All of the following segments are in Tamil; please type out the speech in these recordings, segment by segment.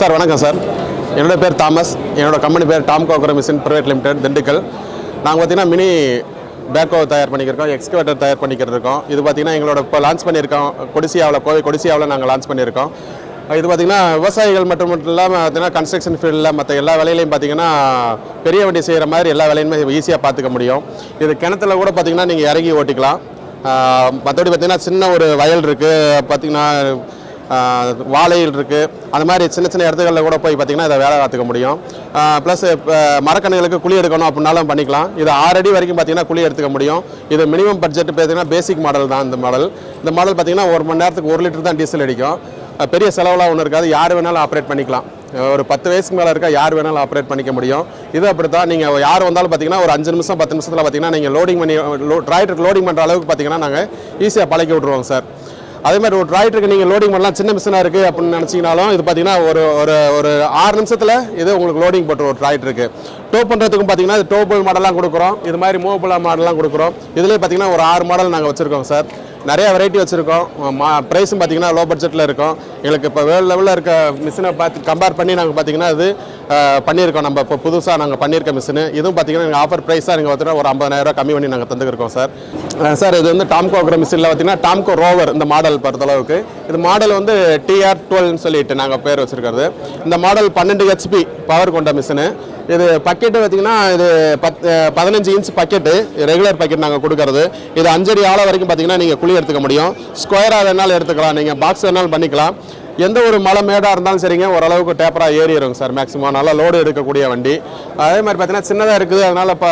சார் வணக்கம் சார். என்னோடய பேர் தாமஸ். என்னோட கம்பெனி பேர் டாம் கோகர மிஷின் ப்ரைவேட் லிமிடெட் திண்டுக்கல். நாங்கள் பார்த்தீங்கன்னா மினி பேக்கோ தயார் பண்ணிக்கிறோம் எக்ஸ்கவேட்டர் தயார் பண்ணிக்கிட்டு இருக்கோம் இது பார்த்தீங்கன்னா எங்களோட இப்போ லான்ச் பண்ணியிருக்கோம். கொடிசியாவில் கோவை கொடிசியாவில் நாங்கள் லான்ச் பண்ணியிருக்கோம். இது பார்த்திங்கன்னா விவசாயிகள் மட்டும் மட்டும் இல்லாமல் பார்த்தீங்கன்னா கன்ஸ்ட்ரக்ஷன் ஃபீல்டில் மற்ற எல்லா வேலையிலையும் பார்த்தீங்கன்னா பெரிய வண்டி செய்கிற மாதிரி எல்லா வேலையுமே ஈஸியாக பார்த்துக்க முடியும். இது கிணத்துல கூட பார்த்தீங்கன்னா நீங்கள் இறங்கி ஓட்டிக்கலாம். மற்றபடி பார்த்தீங்கன்னா சின்ன ஒரு வயல் இருக்குது பார்த்தீங்கன்னா வாழையில் இருக்குது அந்த மாதிரி சின்ன சின்ன இடத்துகளில் கூட போய் பார்த்தீங்கன்னா இதை வேலை பார்த்துக்க முடியும். ப்ளஸ் மரக்கன்றுகளுக்கு குழி எடுக்கணும் அப்படின்னாலும் பண்ணிக்கலாம். இது ஆறடி வரைக்கும் பார்த்தீங்கன்னா குழி எடுத்துக்க முடியும். இது மினிமம் பட்ஜெட் பார்த்தீங்கன்னா பேசிக் மாடல் தான் இந்த மாடல் இந்த மாடல் பார்த்தீங்கன்னா ஒரு மணி நேரத்துக்கு ஒரு லிட்டர் தான் டீசல் அடிக்கும். பெரிய செலவுலாம் ஒன்றும் இருக்காது. யார் வேணாலும் ஆப்ரேட் பண்ணிக்கலாம். ஒரு பத்து வயசுக்கு மேலே இருக்கா யார் வேணாலும் ஆப்ரேட் பண்ணிக்க முடியும். இது அப்படி தான் நீங்கள் யார் வந்தாலும் பார்த்தீங்கன்னா ஒரு அஞ்சு நிமிஷம் பத்து நிமிஷத்தில் பார்த்தீங்கன்னா நீங்கள் லோடிங் பண்ணி லோ ட்ராக்டருக்கு லோடிங் பண்ணுற அளவுக்கு பார்த்தீங்கன்னா நாங்கள் ஈஸியாக பழக்கி விட்ருவோம் சார் அதே மாதிரி ஒரு டிராக்டருக்கு நீங்கள் லோடிங் பண்ணலாம். சின்ன மிஷினாக இருக்குது அப்படின்னு நினச்சிங்கனாலும் இது பார்த்தீங்கன்னா ஒரு ஒரு ஒரு ஆறு நிமிஷத்தில் இது உங்களுக்கு லோடிங் போட்டுரும் ஒரு டிராக்டருக்கு டோ பண்ணுறதுக்கும் பார்த்தீங்கன்னா இது டோபிள் மாடலாம் கொடுக்குறோம். இது மாதிரி மூவபிள் மாடலாம் கொடுக்குறோம். இதுலேயே பார்த்தீங்கன்னா ஒரு ஆறு மாடல் நாங்கள் வச்சுருக்கோம் சார் நிறைய வெரைட்டி வச்சுருக்கோம். மா ப்ரைஸும் பார்த்தீங்கன்னா லோ பட்ஜெட்டில் இருக்கும். எங்களுக்கு இப்போ வேர்ல்டு லெவலில் இருக்க மிஷினை பார்த்து கம்பேர் பண்ணி நாங்கள் பார்த்தீங்கன்னா அது பண்ணியிருக்கோம். நம்ம இப்போ புதுசாக நாங்கள் பண்ணியிருக்க மிஷினு இதுவும் பார்த்தீங்கன்னா எங்கள் ஆஃபர் ப்ரைஸாக நீங்கள் பார்த்தீங்கன்னா ஒரு ஐம்பதாயிரரூவா கம்மி பண்ணி நாங்கள் தந்துருக்கோம் சார் சார் இது வந்து டாம்கோங்கிற மிஷினில் பார்த்தீங்கன்னா டாம்கோ ரோவர் இந்த மாடல் பொறுத்தளவுக்கு இது மாடல் வந்து டிஆர் டுவெல்னு சொல்லிட்டு நாங்கள் பேர் வச்சுருக்கிறது. இந்த மாடல் பன்னெண்டு ஹெச்பி பவர் கொண்ட மிஷினு இது பக்கெட்டு பார்த்தீங்கன்னா இது பத் பதினஞ்சு இன்ச் பக்கெட்டு ரெகுலர் பக்கெட் நாங்கள் கொடுக்கறது. இது அஞ்சடி ஆழம் வரைக்கும் பார்த்தீங்கன்னா நீங்கள் குழி எடுத்துக்க முடியும். ஸ்கொயராக வேணாலும் எடுத்துக்கலாம். நீங்கள் பாக்ஸ் வேணாலும் பண்ணிக்கலாம். எந்த ஒரு மலை மேடாக இருந்தாலும் சரிங்க ஓரளவுக்கு டேப்பராக ஏறிடுங்க சார் மேக்ஸிமம் நல்லா லோடு எடுக்கக்கூடிய வண்டி. அதே மாதிரி பார்த்தீங்கன்னா சின்னதாக இருக்குது அதனால் இப்போ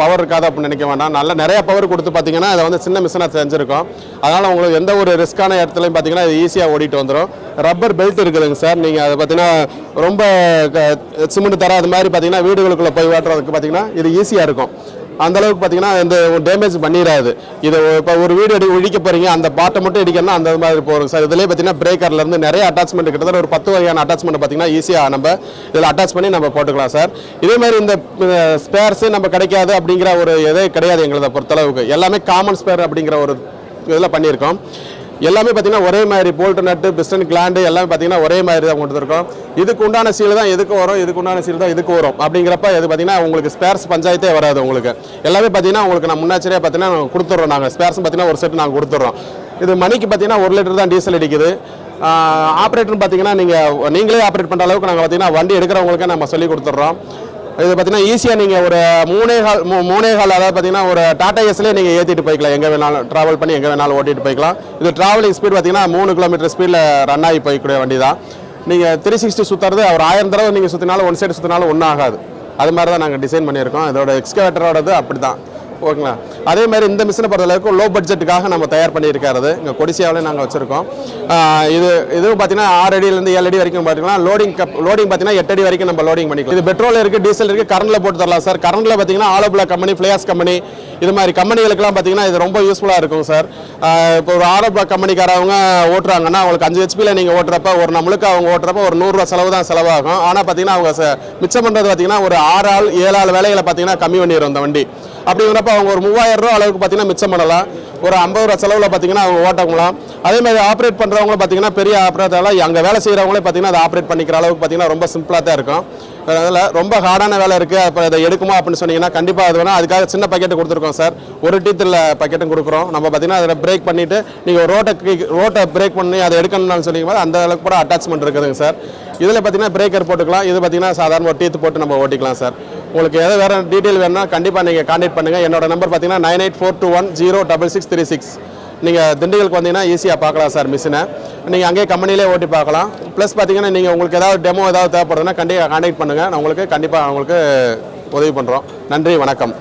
பவர் இருக்காது அப்படின்னு நினைக்க வேண்டாம். நல்லா நிறைய பவர் கொடுத்து பார்த்தீங்கன்னா அதை வந்து சின்ன மிஷினாக செஞ்சுருக்கோம். அதனால் உங்களுக்கு எந்த ஒரு ரிஸ்க்கான இடத்துலையும் பார்த்தீங்கன்னா இது ஈஸியாக ஓடிட்டு வந்துடும் ரப்பர் பெல்ட் இருக்குதுங்க சார் நீங்கள் அதை பார்த்தீங்கன்னா ரொம்ப சிமெண்ட் தராத மாதிரி பார்த்தீங்கன்னா வீடுகளுக்குள்ளே போய் ஓட்டுறதுக்கு பார்த்தீங்கன்னா இது ஈஸியாக இருக்கும். அந்த அளவுக்கு பார்த்தீங்கன்னா இந்த டேமேஜ் பண்ணிடாது இது இப்போ ஒரு வீடு அடி இடிக்க போறீங்க அந்த பாட்டை மட்டும் இடிக்கணும்னா அந்த மாதிரி போகிறோம் சார் இதுலேயே பார்த்தீங்கன்னா பிரேக்கர்லேருந்து நிறைய அட்டாச்மெண்ட் கிட்டத்தட்ட ஒரு பத்து வகையான அட்டாச்மெண்ட் பார்த்தீங்கன்னா ஈஸியாக நம்ம இதில் அட்டாச் பண்ணி நம்ம போட்டுக்கலாம் சார் இதே மாதிரி இந்த ஸ்பேர்ஸ் நம்ம கிடைக்காது அப்படிங்கிற ஒரு இதே கிடையாது எங்களை பொறுத்தளவுக்கு. எல்லாமே காமன் ஸ்பேர் அப்படிங்கிற ஒரு இதில் பண்ணியிருக்கோம். எல்லாமே பார்த்தீங்கன்னா ஒரே மாதிரி போல்ட் நட்டு பிஸ்டன் கிளாண்டு எல்லாமே பார்த்தீங்கன்னா ஒரே மாதிரி தான் கொண்டு இருக்கோம் இதுக்கு உண்டான சீல் தான் எதுக்கு வரும்? இதுக்கு உண்டான சீல் தான் இதுக்கு வரும். அப்படிங்கிறப்ப இது பார்த்தீங்கன்னா உங்களுக்கு ஸ்பேர்ஸ் பஞ்சாயத்தே வராது உங்களுக்கு. எல்லாமே பார்த்தீங்கன்னா உங்களுக்கு நான் முன்னாச்சரியாக பார்த்தீங்கன்னா நாங்கள் கொடுத்துட்றோம் நாங்கள் ஸ்பேர்ஸ் பார்த்தீங்கன்னா ஒரு செட் நாங்கள் கொடுத்துட்றோம் இது மணிக்கு பார்த்தீங்கன்னா ஒரு லிட்டர் தான் டீசல் அடிக்குது. ஆப்ரேட்டர்னு பார்த்தீங்கன்னா நீங்கள் நீங்களே ஆப்ரேட் பண்ணுற அளவுக்கு நாங்கள் பார்த்தீங்கன்னா வண்டி எடுக்கிறவங்களுக்கு நம்ம சொல்லி கொடுத்துட்றோம் இது பார்த்தீங்கன்னா ஈஸியாக நீங்கள் ஒரு மூணே கால் மூ- மூணே கால் அதாவது பார்த்தீங்கன்னா ஒரு டாடா எஸ்லேயே நீங்கள் ஏற்றிட்டு போய்க்கலாம். எங்கே வேணாலும் ட்ராவல் பண்ணி எங்கே வேணாலும் ஓட்டிட்டு போய்க்கலாம். இது ட்ராவலிங் ஸ்பீட் பார்த்தீங்கன்னா மூணு கிலோமீட்டர் ஸ்பீடில் ரன் ஆகி போய்க்கூடிய வண்டி தான் நீங்கள் த்ரீ சிக்ஸ்டி சுற்றுறது ஒரு ஆயிரம் தடவை நீங்கள் சுற்றினாலும் ஒன் சைடு சுற்றினாலும் ஒன்றும் ஆகாது. அது மாதிரி தான் நாங்கள் டிசைன் பண்ணியிருக்கோம். இதோட எக்ஸ்கவேட்டரோடது அப்படி தான் ஓகேங்களா? அதே மாதிரி இந்த மிஷினை பொறுத்தளவுக்கு லோ பட்ஜெட்டுக்காக நம்ம தயார் பண்ணியிருக்கிறது. இங்கே கொடிசியாவிலே நாங்கள் வச்சுருக்கோம். இது இதுவும் பார்த்தீங்கன்னா ஆறு அடியிலேருந்து ஏழு அடி வரைக்கும் பார்த்தீங்கன்னா லோடிங் கப் லோடிங் பார்த்தீங்கன்னா எட்டு அடி வரைக்கும் நம்ம லோடிங் பண்ணிக்கலாம் இது பெட்ரோல் இருக்குது டீசல் இருக்குது கரண்டில் போட்டு தரலாம் சார் கரண்டில் பார்த்தீங்கன்னா ஆலோபிளா கம்பெனி ஃப்ளேஸ் கம்பெனி இது மாதிரி கம்பெனிகளுக்கெல்லாம் பார்த்தீங்கன்னா இது ரொம்ப யூஸ்ஃபுல்லாக இருக்கும் சார் இப்போ ஒரு ஆலோபிளா கம்பெனிக்காரவங்க ஓட்டுறாங்கன்னா அவங்களுக்கு அஞ்சு ஹெச்பியில் நீங்கள் ஓட்டுறப்ப ஒரு நம்மளுக்கு அவங்க ஓட்டுறப்ப ஒரு நூறுரூவா செலவு தான் செலவாகும். ஆனால் பார்த்தீங்கன்னா அவங்க மிச்சம் பண்ணுறது பார்த்தீங்கன்னா ஒரு ஆறு ஆள் ஏழு ஆள் வேலைகளை பார்த்தீங்கன்னா கம்மி பண்ணிடுறோம் அந்த வண்டி. அப்படிங்கிறப்ப அவங்க ஒரு மூவாயிரம் ரூபா அளவுக்கு பார்த்தீங்கன்னா மிச்சம் பண்ணலாம். ஒரு ஐம்பது ரூபா செலவில் பார்த்தீங்கன்னா அவங்க ஓட்டவங்களாம் அதே மாதிரி ஆப்ரேட் பண்ணுறவங்கள பார்த்தீங்கன்னா பெரிய ஆப்ரேட்டரெல்லாம் அங்கே வேலை செய்கிறவங்களே பார்த்தீங்கன்னா அதை ஆப்ரேட் பண்ணிக்கிற அளவுக்கு பார்த்தீங்கன்னா ரொம்ப சிம்பிளாக தான் இருக்கும். அதனால் ரொம்ப ஹார்டான வேலை இருக்குது அப்போ இதை எடுக்குமா அப்படின்னு சொன்னீங்கன்னா கண்டிப்பாக அது வேணால் அதுக்காக சின்ன பாக்கெட்டு கொடுத்துருக்கோம் சார் ஒரு டீத்தில் பக்கெட்டும் கொடுக்குறோம். நம்ம பார்த்தீங்கன்னா அதில் பிரேக் பண்ணிவிட்டு நீங்கள் ரோட்டை ரோட்டை பிரேக் பண்ணி அதை எடுக்கணும்னு சொன்னீங்கன்னா அந்த அளவுக்கு கூட அட்டாச்மெண்ட் இருக்குதுங்க சார் இதில் பார்த்தீங்கன்னா பிரேக்கர் போட்டுக்கலாம். இது பார்த்தீங்கன்னா சாதாரண ஒரு டீத்து போட்டு நம்ம ஓட்டிக்கலாம் சார் உங்களுக்கு எதாவது வேறு டீட்டெயில் வேணும்னா கண்டிப்பாக நீங்கள் கான்டாக்ட் பண்ணுங்கள் என்னோட நம்பர் பார்த்தீங்கன்னா nine eight four two one zero double six three six நீங்கள் திண்டுக்கலுக்கு வந்தீங்கன்னா ஈஸியாக பார்க்கலாம் சார் மிஷினை நீங்கள் அங்கேயே கம்பெனிலே ஓட்டி பார்க்கலாம் ப்ளஸ் பார்த்தீங்கன்னா நீங்கள் உங்களுக்கு ஏதாவது டெமோ ஏதாவது தேவைப்படுதுன்னா கண்டிப்பாக காண்டக்ட் பண்ணுங்கள் நான் உங்களுக்கு கண்டிப்பாக உங்களுக்கு உதவி பண்ணுறோம் நன்றி வணக்கம்.